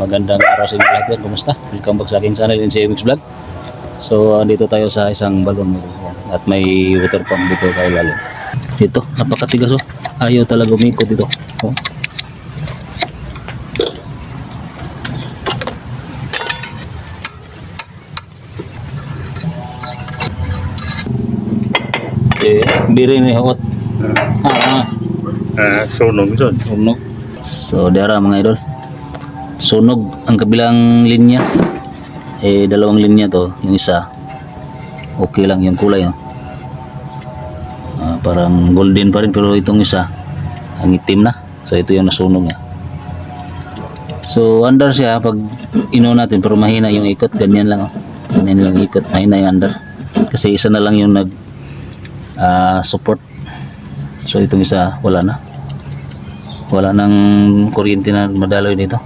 magandang araw sa inyo lahat yan. Kumusta? Welcome back sa aking channel, NCMX Vlog. So, andito tayo sa isang balon at may water pump dito kay lalo. Dito, napakatigas oh. Ayaw talaga umikot dito. Oh. Eh, biri ni hot. Ah, ah. Ah, sunog doon. Sunog. So, dara mga idol. Sunog ang kabilang linya. Eh, dalawang linya to. Yung isa, okay lang yung kulay. No? Ah, parang golden pa rin pero itong isa, ang itim na. So, ito yung nasunog niya. So, under siya pag ino natin pero mahina yung ikot. Ganyan lang. Oh. Ganyan lang ikot. Mahina yung under. Kasi isa na lang yung nag ah, support. So, itong isa wala na wala nang kuryente na madaloy dito